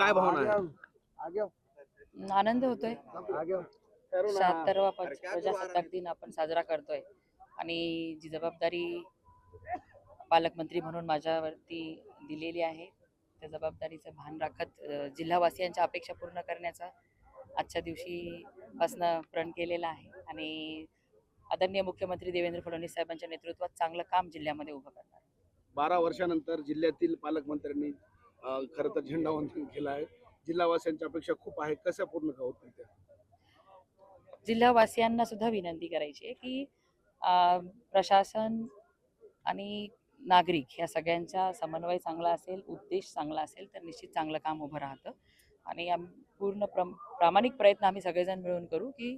काय भावना आहे? आनंद होतोय. शहात्तरवा प्रजासत्ताक दिन आपण साजरा करतोय. आणि जी जबाबदारी पालकमंत्री म्हणून माझ्यावरती दिलेली आहे त्या जबाबदारीचं भान राखत जिल्हावासियांच्या अपेक्षा पूर्ण करण्याचा आजच्या दिवशी पासनं प्रण केलेला आहे. आणि आदरणीय मुख्यमंत्री देवेंद्र फडणवीस साहेबांच्या नेतृत्वात चांगलं काम जिल्ह्यामध्ये उभं करणार बारा वर्षानंतर जिल्ह्यातील पालकमंत्र्यांनी खरं तर झेंडावंदन केलं आहे. जिल्हावासियांच्या अपेक्षा खूप आहे. कशा पूर्ण होत त्या जिल्हावासियांना सुद्धा विनंती करायची आहे की प्रशासन आणि नागरिक या सगळ्यांचा समन्वय चांगला असेल उद्देश चांगला असेल तर निश्चित चांगलं काम उभं राहतं. आणि पूर्ण प्रम प्रामाणिक प्रयत्न आम्ही सगळेजण मिळून करू की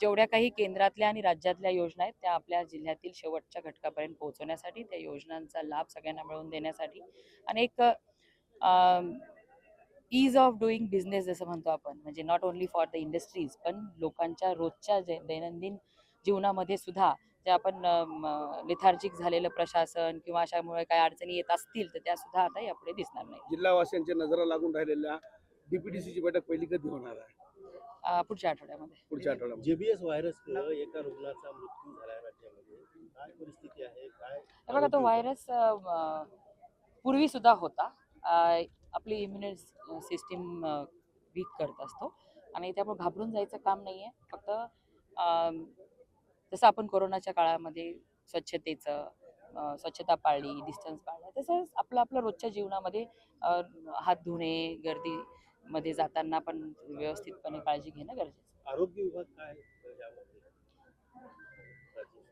जेवढ्या काही केंद्रातल्या आणि राज्यातल्या योजना आहेत त्या आपल्या जिल्ह्यातील शेवटच्या घटकापर्यंत पोहोचवण्यासाठी त्या योजनांचा लाभ सगळ्यांना मिळवून देण्यासाठी आणि एक ईज ऑफ डुईंग बिझनेस जसं म्हणतो आपण. म्हणजे not only for the industries पण लोकांच्या रोजच्या जे दैनंदिन जीवनामध्ये सुद्धा जे आपण लिथार्जिक झालेलं प्रशासन किंवा अशामुळे काय अडचणी येत असतील तर त्या सुद्धा आता यापुढे दिसणार नाही जिल्हावासियांच्या नजरा लागून राहिलेल्या डीपीडीसीची बैठक पहिली कधी होणार आहे? पुढच्या आठवड्यामध्ये. पुढच्या आठवड्यामध्ये. जेबीएस व्हायरस एका रुग्णाचा मृत्यू झाला राज्यामध्ये. काय परिस्थिती आहे? काय हे बघा तो व्हायरस पूर्वी सुद्धा होता. आपली इम्युनि सिस्टीम वीक करत असतो. आणि त्यामुळे घाबरून जायचं काम नाही आहे फक्त जसं आपण कोरोनाच्या काळामध्ये स्वच्छतेचं स्वच्छता पाळली डिस्टन्स पाळला तसंच आपलं आपलं रोजच्या जीवनामध्ये हात धुणे गर्दीमध्ये जाताना पण व्यवस्थितपणे काळजी घेणं गरजेचं आहे. आरोग्य विभाग काय यामध्ये?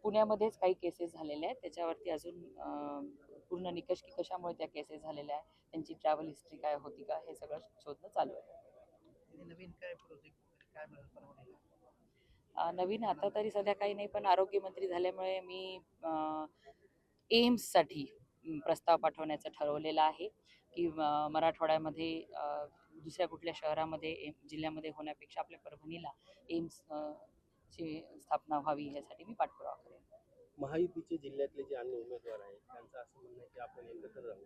पुण्यामध्येच काही केसेस झालेल्या आहेत. त्याच्यावरती अजून पूर्ण निकष की कशामुळे त्या केसेस झालेल्या आहेत त्यांची ट्रॅव्हल हिस्ट्री काय होती का हे सगळं शोधणं चालू आहे. नवीन काय प्रोजेक्ट काय नवीन आता तरी सध्या काही नाही पण आरोग्यमंत्री झाल्यामुळे मी एम्ससाठी प्रस्ताव पाठवण्याचं ठरवलेलं आहे की मराठवाड्यामध्ये दुसऱ्या कुठल्या शहरामध्ये एम- जिल्ह्यामध्ये होण्यापेक्षा आपल्या परभणीला एम्स ची स्थापना व्हावी यासाठी मी पाठपुरावा करेन. महायुतीचे जिल्ह्यातले जे अन्य उमेदवार आहेत त्यांचं असं म्हणणं आहे की आपण एकत्र राहू.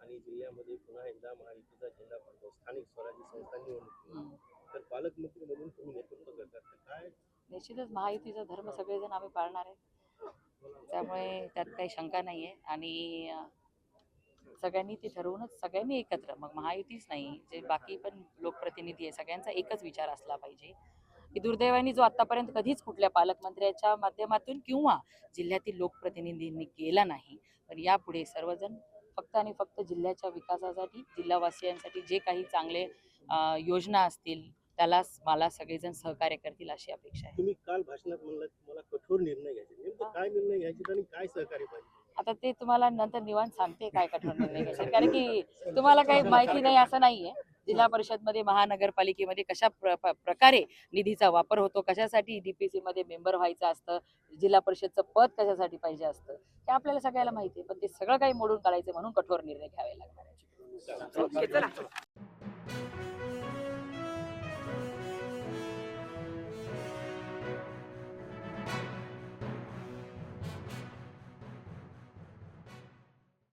आणि जिल्ह्यामध्ये पुन्हा एकदा महायुतीचा झेंडा फडकवू स्थानिक स्वराज्य संस्था निवडणूक. तर पालकमंत्री म्हणून तुम्ही नेतृत्व करतात तर काय? निश्चितच महायुतीचा धर्म सगळेजण आम्ही पाळणार आहे. त्यामुळे त्यात काही शंका नाही आहे आणि सगळ्यांनी ते ठरवूनच सगळ्यांनी एकत्र. मग महायुतीच नाही. जे बाकी पण लोकप्रतिनिधी आहे सगळ्यांचा एकच विचार असला पाहिजे. की दुर्दैवाने जो आतापर्यंत कधीच कुठल्या पालकमंत्र्याच्या माध्यमातून किंवा जिल्ह्यातील लोकप्रतिनिधींनी केला नाही पण यापुढे सर्वजण फक्त आणि फक्त जिल्ह्याच्या विकासासाठी जिल्हावासियांसाठी जे काही चांगले योजना असतील त्यालाच मला सगळेजण सहकार्य करतील अशी अपेक्षा आहे. तुम्ही काल भाषणात म्हणलं मला कठोर निर्णय घ्यायचे काय निर्णय घ्यायचे आणि काय सहकार्य पाहिजे? आता ते तुम्हाला नंतर निवांत सांगते काय कठोर निर्णय घ्यायचे कारण की तुम्हाला काही माहिती नाही असं नाहीये. जिल्हा परिषदमध्ये महानगरपालिकेमध्ये कशा प्र प्रकारे निधीचा वापर होतो कशासाठी डीपीसी मध्ये मेंबर व्हायचं असतं जिल्हा परिषदचं पद कशासाठी पाहिजे असतं हे आपल्याला सगळ्याला माहिती आहे. पण ते सगळं काही मोडून काढायचं म्हणून कठोर निर्णय घ्यावे लागणार.